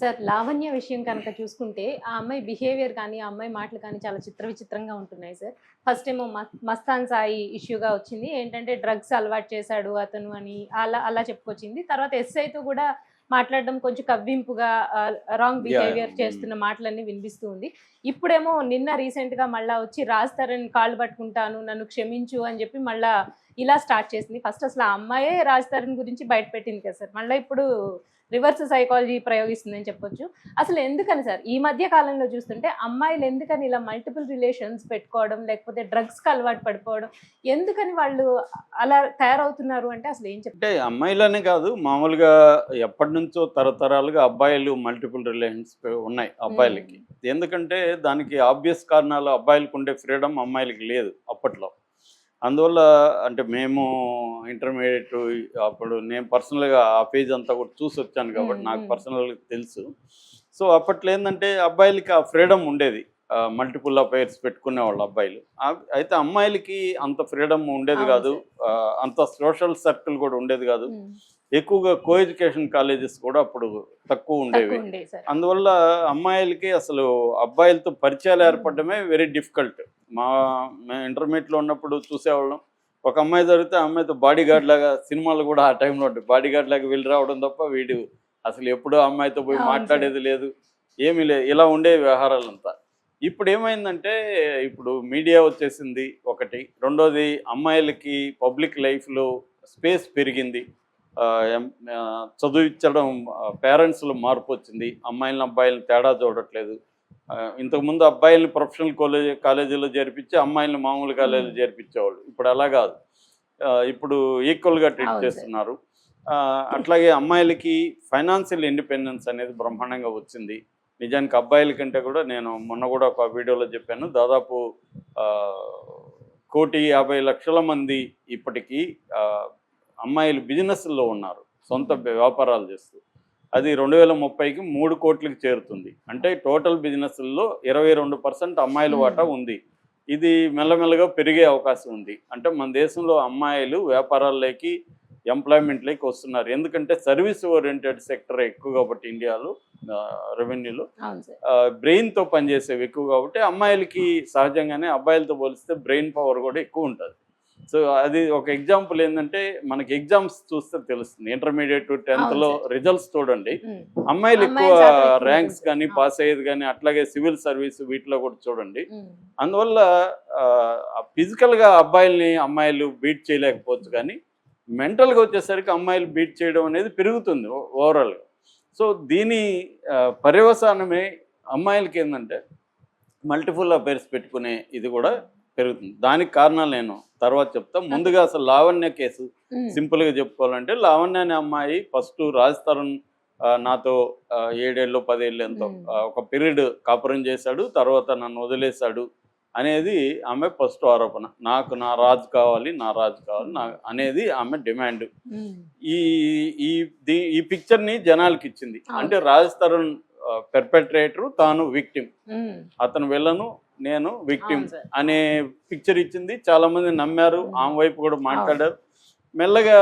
Sir Lavanya విషయం కనుక చూసుకుంటే ఆ అమ్మాయి బిహేవియర్ కానీ ఆ అమ్మాయి మాటలు కానీ చాలా చిత్ర విచిత్రంగా ఉంటున్నాయి సార్. ఫస్ట్ ఏమో మస్- మస్తాన్ సాయి ఇష్యూగా వచ్చింది. ఏంటంటే డ్రగ్స్ అలవాటు చేశాడు అతను అని అలా అలా చెప్పుకొచ్చింది. తర్వాత ఎస్ఐతో కూడా మాట్లాడడం కొంచెం కవ్వింపుగా రాంగ్ బిహేవియర్. చేస్తున్న మాటలన్నీ వినిపిస్తూ ఉంది. ఇప్పుడేమో నిన్న రీసెంట్గా మళ్ళా వచ్చి రాజ్ తరుణ్ కాళ్ళు పట్టుకుంటాను నన్ను క్షమించు అని చెప్పి మళ్ళా ఇలా స్టార్ట్ చేసింది. ఫస్ట్ అసలు ఆ అమ్మాయే రాజ్ తరుణ్ గురించి బయట పెట్టింది కదా సార్. మళ్ళీ ఇప్పుడు రివర్స్ సైకాలజీ ప్రయోగిస్తుందని చెప్పొచ్చు. అసలు ఎందుకని సార్? ఈ మధ్య కాలంలో చూస్తుంటే అమ్మాయిలు ఎందుకని ఇలా మల్టిపుల్ రిలేషన్స్ పెట్టుకోవడం లేకపోతే డ్రగ్స్కి అలవాటు పడిపోవడం ఎందుకని వాళ్ళు అలా తయారవుతున్నారు అంటే అసలు ఏం చెప్తారు అంటే అమ్మాయిలనే కాదు మామూలుగా ఎప్పటి నుంచో తరతరాలుగా అబ్బాయిలు మల్టిపుల్ రిలేషన్స్ ఉన్నాయి అబ్బాయిలకి. ఎందుకంటే దానికి ఆబ్వియస్ కారణాలు అబ్బాయిలకు ఉండే ఫ్రీడమ్ అమ్మాయిలకి లేదు అప్పట్లో. అందువల్ల అంటే మేము ఇంటర్మీడియట్ అప్పుడు నేను పర్సనల్గా ఆ పేజ్ అంతా కూడా చూసి వచ్చాను కాబట్టి నాకు. పర్సనల్గా తెలుసు. సో అప్పట్లో ఏంటంటే అబ్బాయిలకి ఆ ఫ్రీడమ్ ఉండేది. మల్టిపుల్ అఫైర్స్ పెట్టుకునే వాళ్ళు అబ్బాయిలు. అయితే అమ్మాయిలకి అంత ఫ్రీడమ్ ఉండేది కాదు. అంత సోషల్ సర్కిల్ కూడా ఉండేది కాదు. ఎక్కువగా కో ఎడ్యుకేషన్ కాలేజెస్ కూడా అప్పుడు తక్కువ ఉండేవి. అందువల్ల అమ్మాయిలకి అసలు అబ్బాయిలతో పరిచయాలు ఏర్పడమే వెరీ డిఫికల్ట్ మా మేము ఇంటర్మీడియట్లో ఉన్నప్పుడు చూసేవాళ్ళం. ఒక అమ్మాయి దొరికితే అమ్మాయితో బాడీ గార్డ్ లాగా సినిమాలు కూడా ఆ టైంలో ఉంటాయి. బాడీ గార్డ్ లాగా వెళ్ళి రావడం తప్ప వీడు అసలు ఎప్పుడూ అమ్మాయితో పోయి. మాట్లాడేది లేదు. ఏమీ లేదు ఇలా ఉండే వ్యవహారాలంతా. ఇప్పుడు ఏమైందంటే ఇప్పుడు మీడియా వచ్చేసింది ఒకటి. రెండోది అమ్మాయిలకి పబ్లిక్ లైఫ్లో స్పేస్ పెరిగింది. చదివించడం పేరెంట్స్లో మార్పు వచ్చింది. అమ్మాయిలను అబ్బాయిలను తేడా చూడట్లేదు. ఇంతకుముందు అబ్బాయిల్ని ప్రొఫెషనల్ కాలేజ్ కాలేజీలో చేర్పించి అమ్మాయిలను మామూలు కాలేజీలో చేర్పించేవాళ్ళు. ఇప్పుడు అలా కాదు. ఇప్పుడు ఈక్వల్గా ట్రీట్. చేస్తున్నారు. అట్లాగే అమ్మాయిలకి ఫైనాన్షియల్ ఇండిపెండెన్స్ అనేది బ్రహ్మాండంగా వచ్చింది. నిజానికి అబ్బాయిల కంటే కూడా నేను మొన్న కూడా ఒక వీడియోలో చెప్పాను. దాదాపు కోటి యాభై లక్షల మంది ఇప్పటికీ అమ్మాయిలు బిజినెస్లో ఉన్నారు. సొంత వ్యాపారాలు చేస్తూ. అది రెండు వేల ముప్పైకి మూడు కోట్లకి చేరుతుంది. అంటే టోటల్ బిజినెస్లో ఇరవై రెండు పర్సెంట్ అమ్మాయిల. వాటా ఉంది. ఇది మెల్లమెల్లగా పెరిగే అవకాశం ఉంది. అంటే మన దేశంలో అమ్మాయిలు వ్యాపారాల్లోకి ఎంప్లాయ్మెంట్లోకి వస్తున్నారు. ఎందుకంటే సర్వీస్ ఓరియంటెడ్ సెక్టర్ ఎక్కువ కాబట్టి ఇండియాలో రెవెన్యూలో. బ్రెయిన్తో పనిచేసేవి ఎక్కువ కాబట్టి అమ్మాయిలకి సహజంగానే అబ్బాయిలతో పోలిస్తే బ్రెయిన్ పవర్ కూడా ఎక్కువ ఉంటుంది. సో అది ఒక ఎగ్జాంపుల్ ఏంటంటే మనకి ఎగ్జామ్స్ చూస్తే తెలుస్తుంది. ఇంటర్మీడియట్ టెన్త్లో అవును. రిజల్ట్స్ చూడండి. అమ్మాయిలు ఎక్కువ ర్యాంక్స్. కానీ. పాస్ అయ్యేది కానీ అట్లాగే సివిల్ సర్వీస్ వీటిలో కూడా చూడండి. అందువల్ల ఫిజికల్గా అబ్బాయిల్ని అమ్మాయిలు బీట్ చేయలేకపోవచ్చు కానీ మెంటల్గా వచ్చేసరికి అమ్మాయిలు బీట్ చేయడం అనేది పెరుగుతుంది ఓవరాల్గా సో దీని పర్యవసానమే అమ్మాయిలకి ఏంటంటే మల్టిపుల్ అఫైర్స్ పెట్టుకునే ఇది కూడా పెరుగుతుంది. దానికి కారణాలు నేను తర్వాత చెప్తా. ముందుగా అసలు లావణ్య కేసు. ఉమ్, సింపుల్గా చెప్పుకోవాలంటే లావణ్య అనే అమ్మాయి ఫస్ట్ రాజ్ తరుణ్ నాతో ఏడేళ్ళు పదేళ్ళు ఎంతో ఒక పీరియడ్ కాపురం చేశాడు. తర్వాత నన్ను వదిలేశాడు అనేది ఆమె ఫస్ట్ ఆరోపణ. నాకు నా రాజు కావాలి నా రాజు కావాలి నా అనేది ఆమె డిమాండ్. ఈ ఈ ఈ పిక్చర్ని జనాలకి ఇచ్చింది. అంటే రాజ్ తరుణ్ పెర్పెట్రేటర్ తాను విక్టిమ్. అతను వెళ్ళను నేను విక్టిమ్. అనే పిక్చర్ ఇచ్చింది. చాలా మంది నమ్మారు. మ్మ్. ఆమె వైపు కూడా మాట్లాడారు. మెల్లగా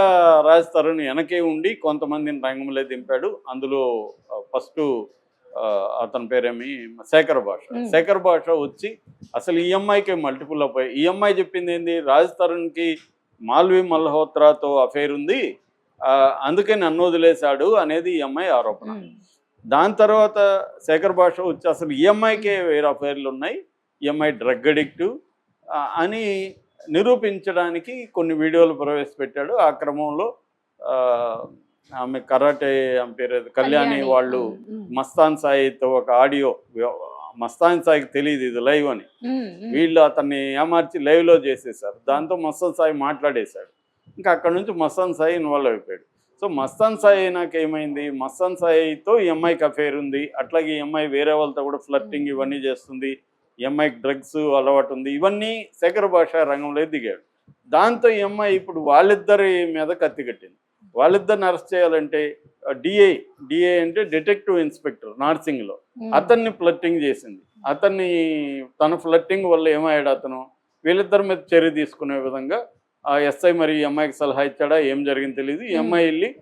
రాజ్ తరుణ్ వెనకే ఉండి కొంతమందిని రంగంలో దింపాడు. అందులో ఫస్ట్ అతని పేరేమి? శేఖర్ భాష. శేఖర్ భాష వచ్చి అసలు ఈ అమ్మాయికి మల్టిపుల్ అపోయి ఈ అమ్మాయి చెప్పింది ఏంది? రాజ్ తరుణ్కి మాల్వి మల్హోత్రాతో అఫైర్ ఉంది. అందుకే నన్ను వదిలేశాడు అనేది ఈ అమ్మాయి ఆరోపణ. దాని తర్వాత శేఖర్ భాష వచ్చి అసలు ఈఎంఐకే వేరే అఫైర్లు ఉన్నాయి. ఈఎంఐ డ్రగ్ అడిక్ట్ అని నిరూపించడానికి కొన్ని వీడియోలు ప్రవేశపెట్టాడు. ఆ క్రమంలో ఆమె కరాటే ఆమె పేరు కళ్యాణి వాళ్ళు మస్తాన్ సాయితో ఒక ఆడియో మస్తాన్ సాయికి తెలియదు ఇది లైవ్ అని. వీళ్ళు అతన్ని ఏమార్చి లైవ్లో చేసేసారు దాంతో మస్తాన్ సాయి మాట్లాడేశాడు. ఇంకా అక్కడ నుంచి మస్తాన్ సాయి ఇన్వాల్వ్ అయిపోయాడు. సో మస్తాన్ సాయి నాకు ఏమైంది? మస్తాన్ సాయితో ఈ అమ్మాయికి అఫేర్ ఉంది. అట్లాగే ఈ అమ్మాయి వేరే వాళ్ళతో కూడా ఫ్లర్టింగ్ ఇవన్నీ చేస్తుంది. అమ్మాయికి డ్రగ్స్ అలవాటు ఉంది. ఇవన్నీ శేఖర భాష రంగంలో దిగాడు. దాంతో ఈ అమ్మాయి ఇప్పుడు వాళ్ళిద్దరి మీద కత్తి కట్టింది. వాళ్ళిద్దరిని అరెస్ట్ చేయాలంటే D I D detective inspector నార్సింగ్లో. అతన్ని ఫ్లట్టింగ్ చేసింది. అతన్ని తన ఫ్లట్టింగ్ వల్ల ఏమయ్యాడు అతను? వీళ్ళిద్దరి మీద చర్య తీసుకునే విధంగా ఆ ఎస్ఐ మరి ఈ అమ్మాయికి సలహా ఇచ్చాడా? ఏం జరిగింది తెలియదు ఈ. అమ్మాయి వెళ్ళి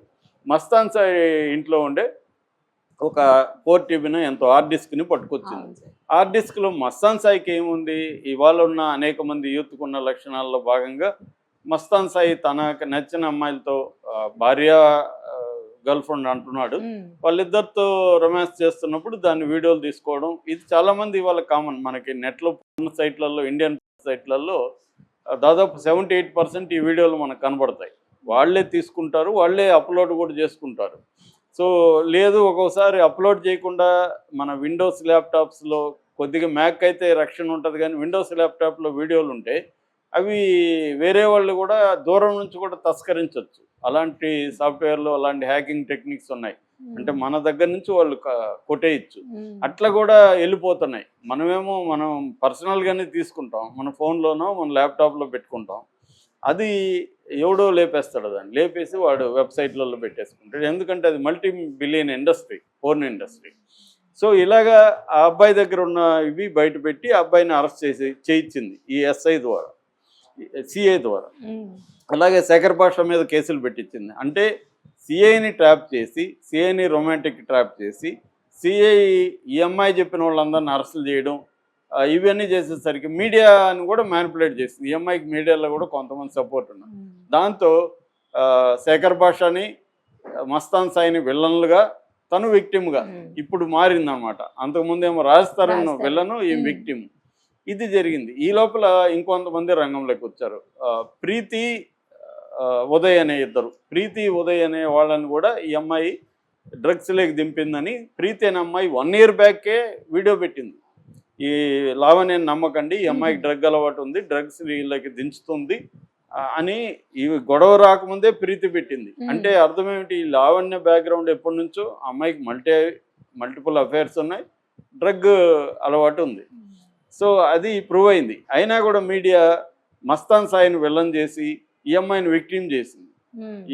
మస్తాన్ సాయి ఇంట్లో ఉండే ఒక ఫోర్ టీబీని ఎంతో హార్డ్ డిస్క్ని పట్టుకొచ్చింది. హార్డ్ డిస్క్లో మస్తాన్ సాయికి ఏముంది? ఇవాళ ఉన్న అనేక మంది యూత్కు ఉన్న లక్షణాల్లో భాగంగా మస్తాన్ సాయి తనకు నచ్చిన అమ్మాయిలతో భార్య గర్ల్ ఫ్రెండ్ అంటున్నాడు. వాళ్ళిద్దరితో రొమాన్స్ చేస్తున్నప్పుడు దాన్ని వీడియోలు తీసుకోవడం ఇది చాలా మంది ఇవాళ కామన్ మనకి నెట్లో సైట్లలో ఇండియన్ సైట్లలో దాదాపు సెవెంటీ ఎయిట్ పర్సెంట్ ఈ వీడియోలు మనకు కనబడతాయి. వాళ్ళే తీసుకుంటారు వాళ్ళే అప్లోడ్ కూడా చేసుకుంటారు. సో లేదు ఒక్కోసారి అప్లోడ్ చేయకుండా మన విండోస్ ల్యాప్టాప్స్లో కొద్దిగా మ్యాక్ అయితే రక్షణ ఉంటుంది కానీ విండోస్ ల్యాప్టాప్లో వీడియోలు ఉంటే అవి వేరే వాళ్ళు కూడా దూరం నుంచి కూడా తస్కరించవచ్చు అలాంటి సాఫ్ట్వేర్లో అలాంటి హ్యాకింగ్ టెక్నిక్స్ ఉన్నాయి. అంటే మన దగ్గర నుంచి వాళ్ళు కొట్టేయచ్చు. అట్లా కూడా వెళ్ళిపోతున్నాయి. మనమేమో మనం పర్సనల్గానే తీసుకుంటాం. మన ఫోన్లోనో మన ల్యాప్టాప్లో పెట్టుకుంటాం. అది ఎవడో లేపేస్తాడు దాన్ని. లేపేసి వాడు వెబ్సైట్లలో పెట్టేసుకుంటాడు. ఎందుకంటే అది multi billion industry phone industry. So ఇలాగా ఆ అబ్బాయి దగ్గర ఉన్న ఇవి బయట పెట్టి ఆ అబ్బాయిని అరెస్ట్ చేసి చేయించింది ఈ ఎస్ఐ ద్వారా సిఐ ద్వారా. అలాగే శేఖర్ భాష మీద కేసులు పెట్టించింది. అంటే సిఐని ట్రాప్ చేసి సిఐని రొమాంటిక్ ట్రాప్ చేసి సిఐ ఈ అమ్మాయి చెప్పిన వాళ్ళందరిని అరెస్టులు చేయడం ఇవన్నీ చేసేసరికి మీడియాని కూడా మ్యానిపులేట్ చేసింది. ఈ అమ్మాయికి మీడియాలో కూడా కొంతమంది సపోర్ట్ ఉన్నారు. దాంతో శేఖర్ భాషని మస్తాన్ సాయిని విల్లన్లుగా తను విక్టిమ్గా ఇప్పుడు మారిందనమాట అంతకుముందేమో రాజస్థాన్ రాజస్థాన్. విలను ఈ. విక్టిమ్ ఇది జరిగింది. ఈ లోపల ఇంకొంతమంది రంగంలోకి వచ్చారు. ప్రీతి ఉదయ్ అనే ఇద్దరు. ప్రీతి ఉదయ్ అనే వాళ్ళని కూడా ఈ అమ్మాయి డ్రగ్స్లోకి దింపిందని ప్రీతి అనే అమ్మాయి వన్ ఇయర్ బ్యాకే వీడియో పెట్టింది. ఈ లావణ్యని నమ్మకండి ఈ అమ్మాయికి మ్మ్. డ్రగ్ అలవాటు ఉంది డ్రగ్స్ వీళ్ళకి దించుతుంది అని ఈ గొడవ రాకముందే ప్రీతి పెట్టింది. అంటే అర్థం ఏమిటి? ఈ లావణ్య బ్యాక్గ్రౌండ్ ఎప్పటి నుంచో అమ్మాయికి మల్టీ మల్టిపుల్ అఫైర్స్ ఉన్నాయి డ్రగ్ అలవాటు ఉంది. సో అది ప్రూవ్ అయింది. అయినా కూడా మీడియా మస్తాన్ సాయిని విలన్ చేసి ఈ అమ్మాయిని విక్టిమ్ చేసింది.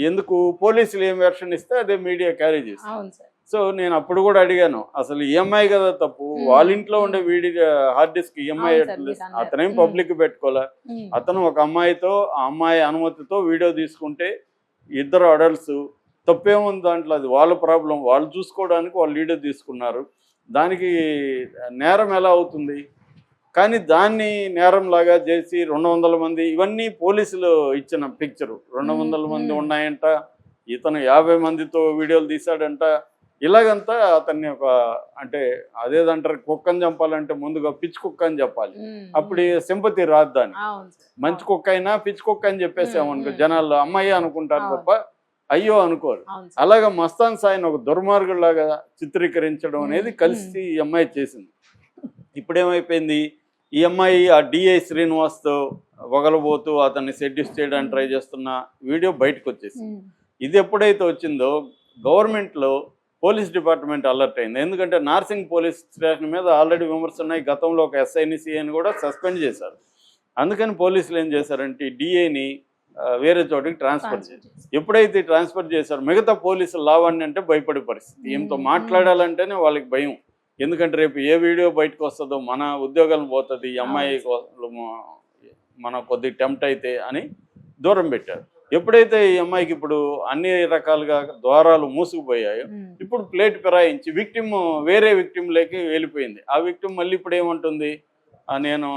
ఎందుకు? పోలీసులు ఏం వెర్షన్ ఇస్తే అదే మీడియా క్యారీ చేసింది. సో నేను అప్పుడు కూడా అడిగాను అసలు ఈఎంఐ కదా తప్పు. వాళ్ళ ఇంట్లో ఉండే వీడి హార్డ్ డిస్క్ ఈఎంఐ. అతనేం. పబ్లిక్ పెట్టుకోలే. అతను ఒక అమ్మాయితో ఆ అమ్మాయి అనుమతితో వీడియో తీసుకుంటే ఇద్దరు అడల్ట్స్ తప్పేముంది దాంట్లో? అది వాళ్ళ ప్రాబ్లం వాళ్ళు చూసుకోవడానికి వాళ్ళు వీడియో తీసుకున్నారు. దానికి నేరం ఎలా అవుతుంది? కానీ దాన్ని నేరంలాగా చేసి రెండు వందల మంది ఇవన్నీ పోలీసులు ఇచ్చిన పిక్చరు రెండు వందల మంది. ఉన్నాయంట. ఇతను యాభై మందితో వీడియోలు తీశాడంట. ఇలాగంతా అతన్ని ఒక అంటే అదేదంటారు కుక్కని చంపాలంటే ముందుగా పిచ్చి కుక్క అని చెప్పాలి. అప్పుడు సింపతి రాదు దాన్ని. మంచి కుక్క అయినా పిచ్చి కుక్క అని చెప్పేసాము అనుకో మ్మ్. జనాలు అమ్మాయి అనుకుంటారు. తప్ప అయ్యో అనుకోరు. అలాగా మస్తాన్ సాయిని ఒక దుర్మార్గులాగా చిత్రీకరించడం అనేది. కలిసి ఈ అమ్మాయి చేసింది. ఇప్పుడేమైపోయింది? ఈ అమ్మాయి ఆ డిఐ శ్రీనివాస్తో వగలబోతూ అతన్ని సెడ్యూస్ చేయడానికి ట్రై చేస్తున్న వీడియో బయటకు వచ్చేసింది ఇది ఎప్పుడైతే వచ్చిందో గవర్నమెంట్లో పోలీస్ డిపార్ట్మెంట్ అలర్ట్ అయింది. ఎందుకంటే నార్సింగ్ పోలీస్ స్టేషన్ మీద ఆల్రెడీ విమర్శలు ఉన్నాయి గతంలో ఒక ఎస్ఐని సిఐని కూడా సస్పెండ్ చేశారు. అందుకని పోలీసులు ఏం చేశారంటే డిఏని వేరే చోటికి ట్రాన్స్ఫర్ చేశారు. ఎప్పుడైతే ట్రాన్స్ఫర్ చేశారో మిగతా పోలీసులు లావాణ్ణి అంటే భయపడే పరిస్థితి. ఈమెతో మ్మ్. మాట్లాడాలంటేనే వాళ్ళకి భయం. ఎందుకంటే రేపు ఏ వీడియో బయటకు వస్తుందో మన ఉద్యోగాలు పోతుంది అమ్మాయి మన కొద్ది టెంప్ట్ అయితే అని దూరం పెట్టారు. ఎప్పుడైతే ఈ అమ్మాయికి ఇప్పుడు అన్ని రకాలుగా ద్వారాలు మూసుకుపోయాయో ఇప్పుడు ప్లేట్ ఫిరాయించి విక్టిమ్ వేరే విక్టిమ్లోకి వెళ్ళిపోయింది. ఆ విక్టిమ్ మళ్ళీ ఇప్పుడు ఏమంటుంది? "ఆ, నేను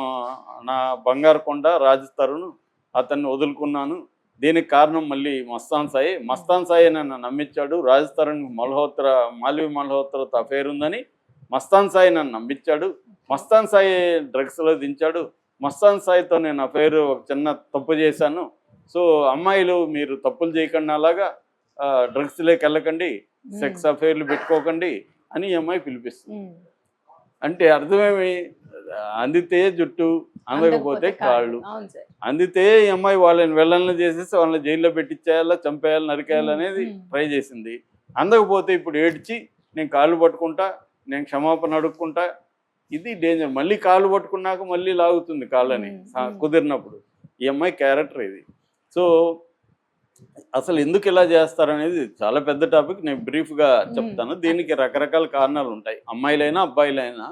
నా బంగారు కొండ రాజస్థరును అతన్ని వదులుకున్నాను. దీనికి కారణం మళ్ళీ మస్తాన్ సాయి. మస్తాన్ సాయి నన్ను నమ్మించాడు. రాజస్థాన్ మల్హోత్ర మాల్వి మల్హోత్రతో అఫేర్ ఉందని మస్తాన్ సాయి నన్ను నమ్మించాడు. మస్తాన్ సాయి డ్రగ్స్లో దించాడు. మస్తాన్ సాయితో నేను అఫేర్ ఒక చిన్న తప్పు చేశాను. సో అమ్మాయిలు మీరు తప్పులు చేయకుండా అలాగా డ్రగ్స్లోకి వెళ్ళకండి ఉమ్, సెక్స్ అఫైర్లు పెట్టుకోకండి అని ఈ అమ్మాయి పిలిపిస్తుంది. అంటే అర్థమేమి? అందితే జుట్టు అందకపోతే కాళ్ళు. అందితే ఈ అమ్మాయి వాళ్ళని వెళ్ళాలని చేసేసి వాళ్ళని జైల్లో పెట్టించేయాలా చంపేయాలి నరికేయాలి. అనేది. ట్రై చేసింది. అందకపోతే ఇప్పుడు ఏడ్చి నేను కాళ్ళు పట్టుకుంటా నేను క్షమాపణ అడుక్కుంటా ఇది డేంజర్ మళ్ళీ కాళ్ళు పట్టుకున్నాక మళ్ళీ లాగుతుంది కాళ్ళని. కుదిరినప్పుడు. ఈ అమ్మాయి క్యారెక్టర్ ఇది. సో అసలు ఎందుకు ఇలా చేస్తారనేది చాలా పెద్ద టాపిక్. నేను బ్రీఫ్గా చెప్తాను. దీనికి రకరకాల కారణాలు ఉంటాయి. అమ్మాయిలైనా అబ్బాయిలైనా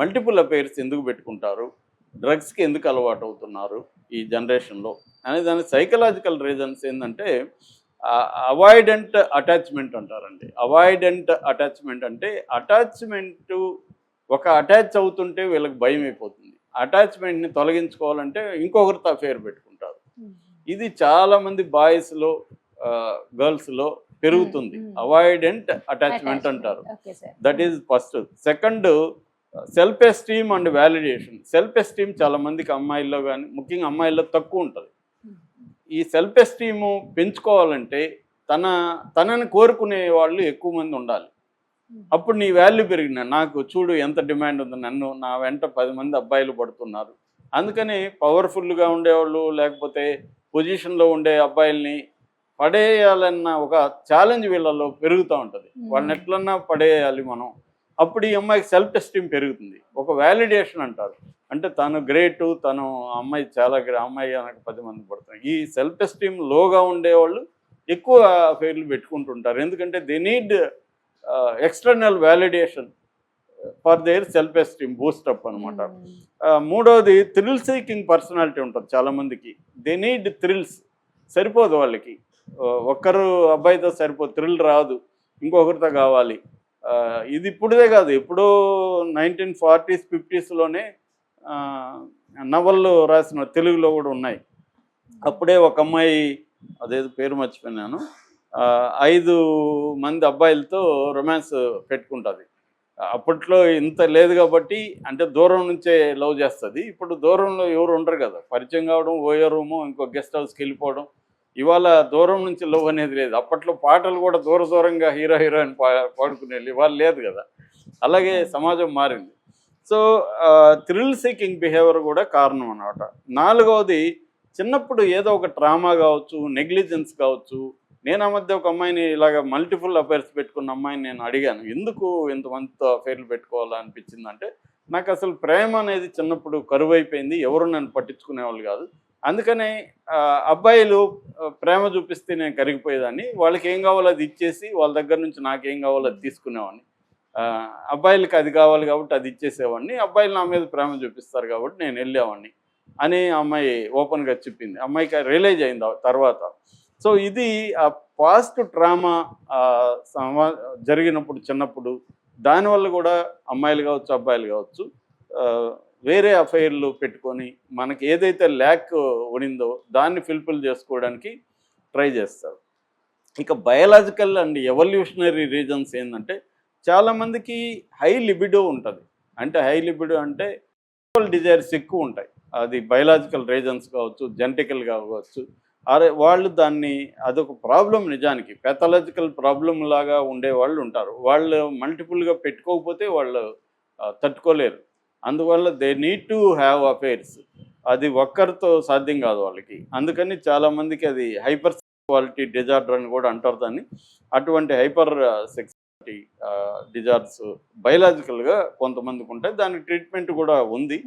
మల్టిపుల్ అఫైర్స్ ఎందుకు పెట్టుకుంటారు? డ్రగ్స్కి ఎందుకు అలవాటు అవుతున్నారు ఈ జనరేషన్లో? అనే దాని సైకలాజికల్ రీజన్స్ ఏంటంటే అవాయిడెంట్ అటాచ్మెంట్ అంటారండి. అవాయిడెంట్ అటాచ్మెంట్ అంటే అటాచ్మెంట్ ఒక అటాచ్ అవుతుంటే వీళ్ళకి భయం అయిపోతుంది అటాచ్మెంట్ని తొలగించుకోవాలంటే ఇంకొకరితో అఫేర్ పెట్టుకుంటారు. ఇది చాలా మంది బాయ్స్లో గర్ల్స్లో పెరుగుతుంది. Hmm, hmm. అవాయిడెంట్ అటాచ్మెంట్ అంటారు. Okay sir that is first second self esteem and validation self esteem చాలా మందికి అమ్మాయిల్లో కానీ ముఖ్యంగా అమ్మాయిల్లో తక్కువ ఉంటుంది. ఈ సెల్ఫ్ ఎస్టీమ్ పెంచుకోవాలంటే తన తనని కోరుకునే వాళ్ళు ఎక్కువ మంది ఉండాలి. అప్పుడు నీ వాల్యూ పెరిగిన నాకు చూడు ఎంత డిమాండ్ ఉంది నన్ను నా వెంట పది మంది అబ్బాయిలు పడుతున్నారు. అందుకని పవర్ఫుల్గా ఉండేవాళ్ళు లేకపోతే పొజిషన్లో ఉండే అబ్బాయిల్ని పడేయాలన్న ఒక ఛాలెంజ్ వీళ్ళలో పెరుగుతూ ఉంటుంది. వాళ్ళని ఎట్లన్నా పడేయాలి మనం. అప్పుడు ఈ అమ్మాయికి సెల్ఫ్ ఎస్టీమ్ పెరుగుతుంది. ఒక వ్యాలిడేషన్ అంటారు. అంటే తను గ్రేట్ తను అమ్మాయి చాలా గ్రే అమ్మాయి నాకు పది మంది పడుతుంది ఈ సెల్ఫ్ ఎస్టీమ్ లోగా ఉండేవాళ్ళు ఎక్కువ పేర్లు పెట్టుకుంటుంటారు. ఎందుకంటే they need external validation for their self esteem boost up అనమాట మూడవది థ్రిల్ సీకింగ్ పర్సనాలిటీ ఉంటుంది చాలామందికి దే నీడ్ థ్రిల్స్ సరిపోదు వాళ్ళకి. ఒక్కరు అబ్బాయితో సరిపోదు. థ్రిల్ రాదు. ఇంకొకరితో కావాలి. ఇది ఇప్పుడుదే కాదు. ఎప్పుడో నైన్టీన్ ఫార్టీస్ ఫిఫ్టీస్లోనే నవళ్ళు రాసిన తెలుగులో కూడా ఉన్నాయి. అప్పుడే ఒక అమ్మాయి అదేదో పేరు మర్చిపోయినాను ఐదు మంది అబ్బాయిలతో రొమాన్స్ పెట్టుకుంటుంది. అప్పట్లో ఇంత లేదు కాబట్టి అంటే దూరం నుంచే లవ్ చేస్తుంది. ఇప్పుడు దూరంలో ఎవరు ఉండరు కదా. పరిచయం కావడం ఓయో రూము ఇంకో గెస్ట్ హౌస్కి వెళ్ళిపోవడం. ఇవాళ దూరం నుంచి లవ్ అనేది లేదు. అప్పట్లో పాటలు కూడా దూర దూరంగా హీరో హీరోయిన్ పా పాడుకునే ఇవాళ లేదు కదా. అలాగే సమాజం మారింది. సో థ్రిల్ సీకింగ్ బిహేవియర్ కూడా కారణం అనమాట నాలుగవది చిన్నప్పుడు ఏదో ఒక ట్రామా కావచ్చు నెగ్లిజెన్స్ కావచ్చు నేను ఆ మధ్య ఒక అమ్మాయిని ఇలాగ మల్టిపుల్ అఫైర్స్ పెట్టుకున్న అమ్మాయిని నేను అడిగాను ఎందుకు ఇంతమందితో అఫైర్లు పెట్టుకోవాలనిపించింది అంటే నాకు అసలు ప్రేమ అనేది చిన్నప్పుడు కరువు అయిపోయింది ఎవరు నన్ను పట్టించుకునేవాళ్ళు కాదు. అందుకనే అబ్బాయిలు ప్రేమ చూపిస్తే నేను కరిగిపోయేదాన్ని. వాళ్ళకి ఏం కావాలో అది ఇచ్చేసి వాళ్ళ దగ్గర నుంచి నాకేం కావాలో అది తీసుకునేవాడిని. అబ్బాయిలకి అది కావాలి కాబట్టి అది ఇచ్చేసేవాడిని. అబ్బాయిలు నా మీద ప్రేమ చూపిస్తారు కాబట్టి నేను వెళ్ళేవాడిని అని అమ్మాయి ఓపెన్గా చెప్పింది. అమ్మాయికి రియలైజ్ అయింది తర్వాత. సో ఇది ఆ పాస్ట్ ట్రామా సమా జరిగినప్పుడు చిన్నప్పుడు దానివల్ల కూడా అమ్మాయిలు కావచ్చు అబ్బాయిలు కావచ్చు వేరే అఫైర్లు పెట్టుకొని మనకి ఏదైతే ల్యాక్ ఉండిందో దాన్ని ఫిల్ఫిల్ చేసుకోవడానికి ట్రై చేస్తారు. ఇక బయలాజికల్ అండ్ ఎవల్యూషనరీ రీజన్స్ ఏంటంటే చాలామందికి హై లిబిడో ఉంటుంది. అంటే హై లిబిడో అంటే డిజైర్స్ ఎక్కువ ఉంటాయి. అది బయలాజికల్ రీజన్స్ కావచ్చు జెనటికల్ కావచ్చు అరే వాళ్ళు దాన్ని అదొక ప్రాబ్లం నిజానికి. పెథలాజికల్ ప్రాబ్లం లాగా ఉండే వాళ్ళు ఉంటారు. వాళ్ళు మల్టిపుల్గా పెట్టుకోకపోతే వాళ్ళు తట్టుకోలేరు. అందువల్ల they need to have affairs అది ఒక్కరితో సాధ్యం కాదు వాళ్ళకి. అందుకని చాలామందికి అది హైపర్ క్వాలిటీ డిజార్డర్ అని కూడా అంటారు దాన్ని. అటువంటి హైపర్ సెక్స్ డిజార్డర్స్ బయలాజికల్గా కొంతమందికి ఉంటాయి. దానికి ట్రీట్మెంట్ కూడా ఉంది.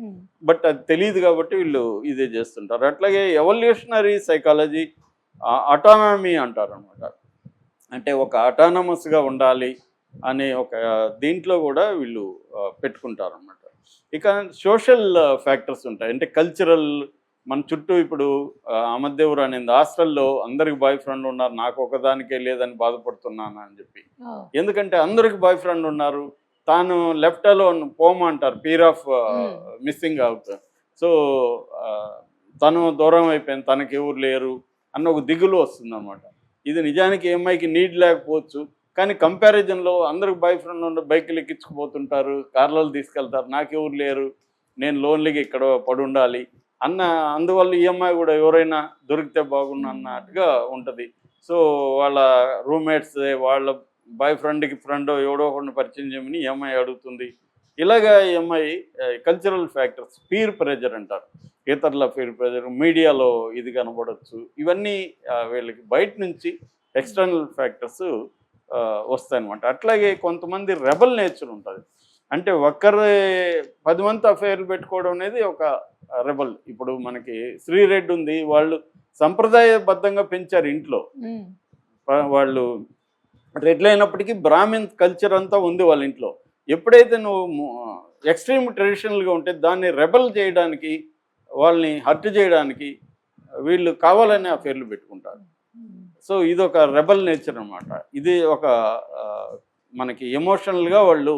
బట్ అది తెలియదు కాబట్టి వీళ్ళు ఇదే చేస్తుంటారు. అట్లాగే ఎవల్యూషనరీ సైకాలజీ అటానమీ అంటారు అనమాట అంటే ఒక అటానమస్గా ఉండాలి అనే ఒక దీంట్లో కూడా వీళ్ళు పెట్టుకుంటారు అనమాట ఇక సోషల్ ఫ్యాక్టర్స్ ఉంటాయి. అంటే కల్చరల్ మన చుట్టూ ఇప్పుడు ఆ, అమదేవురు అనేది హాస్టల్లో అందరికి బాయ్ ఫ్రెండ్ ఉన్నారు. నాకు ఒకదానికే లేదని బాధపడుతున్నాను అని చెప్పి. ఎందుకంటే అందరికి బాయ్ ఫ్రెండ్ ఉన్నారు. తాను లెఫ్ట్ అలోన్ పోమ అంటారు. Peer of. Missing out so తను దూరం అయిపోయింది. తనకి ఎవరు లేరు అన్న ఒక దిగులు వస్తుంది అనమాట ఇది నిజానికి ఈ అమ్మాయికి నీడ్ లేకపోవచ్చు. కానీ కంపారిజన్లో అందరికి బాయ్ ఫ్రెండ్ ఉండే బైకులు ఎక్కించుకుపోతుంటారు. కార్లలో తీసుకెళ్తారు. నాకు ఎవరు లేరు. నేను లోన్లీగా ఇక్కడ పడి ఉండాలి అన్న అందువల్ల ఈ అమ్మాయి కూడా ఎవరైనా దొరికితే బాగుండు అన్నట్టుగా ఉంటుంది. సో వాళ్ళ రూమ్మేట్స్ వాళ్ళ బాయ్ ఫ్రెండ్కి ఫ్రెండ్ ఎవడో ఒకరిని పరిచయం చేయమని ఈ అమ్మాయి అడుగుతుంది. ఇలాగా ఈ అమ్మాయి కల్చరల్ ఫ్యాక్టర్స్ పీర్ ప్రెజర్ అంటారు. ఇతరుల పీర్ ప్రెజర్ మీడియాలో ఇది కనబడవచ్చు ఇవన్నీ వీళ్ళకి బయట నుంచి ఎక్స్టర్నల్ ఫ్యాక్టర్స్ వస్తాయన్నమాట. అట్లాగే కొంతమంది రెబల్ నేచర్ ఉంటుంది. అంటే ఒక్కరి పది మంది అఫైర్లు పెట్టుకోవడం అనేది ఒక రెబల్ ఇప్పుడు మనకి శ్రీరెడ్డి ఉంది వాళ్ళు సంప్రదాయబద్ధంగా పెంచారు ఇంట్లో. వాళ్ళు రెడ్లు అయినప్పటికీ బ్రాహ్మిన్ కల్చర్ అంతా ఉంది వాళ్ళ ఇంట్లో. ఎప్పుడైతే నువ్వు ఎక్స్ట్రీమ్ ట్రెడిషనల్గా ఉంటే దాన్ని రెబల్ చేయడానికి వాళ్ళని హర్ట్ చేయడానికి వీళ్ళు కావాలనే ఆ పేర్లు పెట్టుకుంటారు. సో ఇది ఒక రెబల్ నేచర్ అనమాట ఇది ఒక మనకి ఎమోషనల్గా వాళ్ళు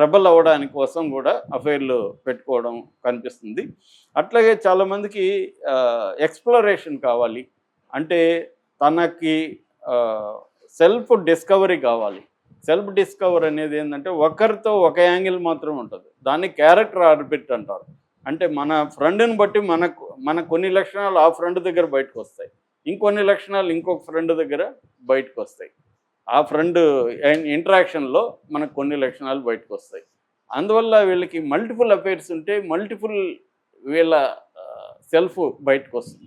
రెబల్ అవ్వడానికి కోసం కూడా అఫైర్లు పెట్టుకోవడం కనిపిస్తుంది. అట్లాగే చాలామందికి ఎక్స్ప్లోరేషన్ కావాలి. అంటే తనకి సెల్ఫ్ డిస్కవరీ కావాలి. సెల్ఫ్ డిస్కవర్ అనేది ఏంటంటే ఒకరితో ఒక యాంగిల్ మాత్రం ఉంటుంది. దాన్ని క్యారెక్టర్ ఆర్బిట్ అంటారు. అంటే మన ఫ్రెండ్ని బట్టి మనకు మన కొన్ని లక్షణాలు ఆ ఫ్రెండ్ దగ్గర బయటకు వస్తాయి. ఇంకొన్ని లక్షణాలు ఇంకొక ఫ్రెండ్ దగ్గర బయటకు వస్తాయి. ఆ ఫ్రెండ్ ఇంటరాక్షన్లో మనకు కొన్ని లక్షణాలు బయటకు వస్తాయి. అందువల్ల వీళ్ళకి మల్టిపుల్ అఫైర్స్ ఉంటే మల్టిపుల్ వీళ్ళ సెల్ఫ్ బయటకు వస్తుంది.